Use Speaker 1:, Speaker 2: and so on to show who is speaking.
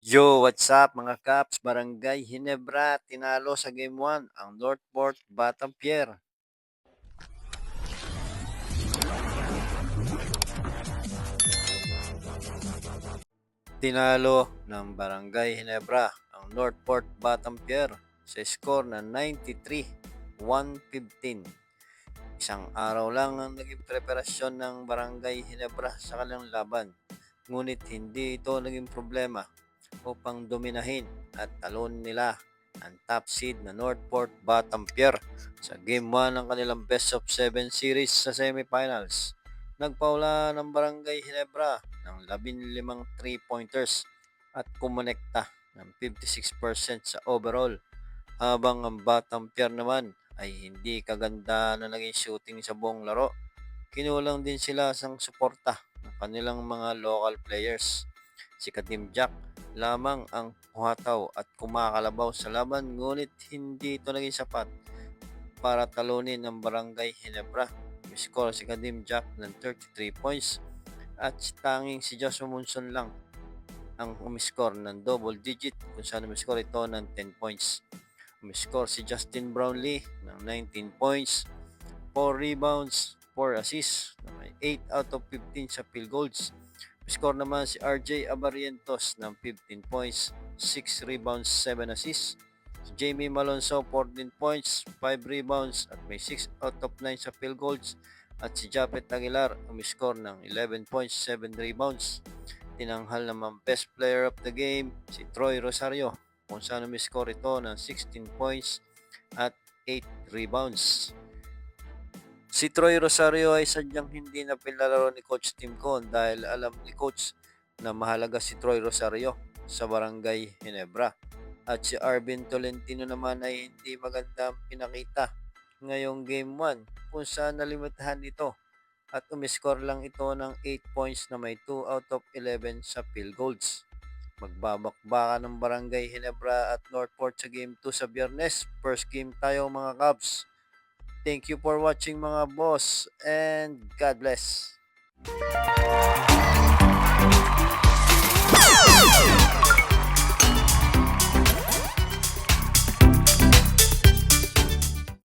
Speaker 1: Yo, what's up mga Caps? Barangay Hinebra, tinalo sa Game 1 ang Northport Batang Pier. Tinalo ng Barangay Hinebra ang Northport Batang Pier sa score na 93-115. Isang araw lang ang naging preparasyon ng Barangay Hinebra sa kanilang laban. Ngunit hindi ito naging problema upang dominahin at talon nila ang top seed na Northport Batang Pier sa Game 1 ng kanilang Best of 7 series sa semifinals. Nagpaula ng Barangay Hinebra ng 15 3-pointers at kumonekta ng 56% sa overall habang ang Batang Pier naman ay hindi kaganda na naging shooting sa buong laro. Kinulang din sila sang suporta ng kanilang mga local players. Si Katim Jack lamang ang huhataw at kumakalabaw sa laban ngunit hindi ito naging sapat para talunin ng Barangay Hinebra. Score si Kadim Jack ng 33 points at tanging si Joshua Munson lang ang umiscore ng double digit kung saan umiscore ito ng 10 points. Umiscore si Justin Brownlee ng 19 points, 4 rebounds, 4 assists, na may 8 out of 15 sa field goals. Score naman si RJ Abarientos ng 15 points, 6 rebounds, 7 assists. Si Jamie Malonzo 14 points, 5 rebounds at may 6 out of 9 sa field goals. At si Japet Aguilar umiscore ng 11 points, 7 rebounds. Tinanghal naman best player of the game si Troy Rosario kung saan umiscore ito ng 16 points at 8 rebounds. Si Troy Rosario ay sadyang hindi na pinalaro ni Coach Tim Con dahil alam ni Coach na mahalaga si Troy Rosario sa Barangay Hinebra. At si Arvin Tolentino naman ay hindi maganda pinakita ngayong Game 1 kung saan nalimitahan ito at umiscore lang ito ng 8 points na may 2 out of 11 sa field goals. Magbabakbakan ng Barangay Hinebra at Northport sa Game 2 sa Biyernes. First game tayo mga Cubs. Thank you for watching mga boss and God bless.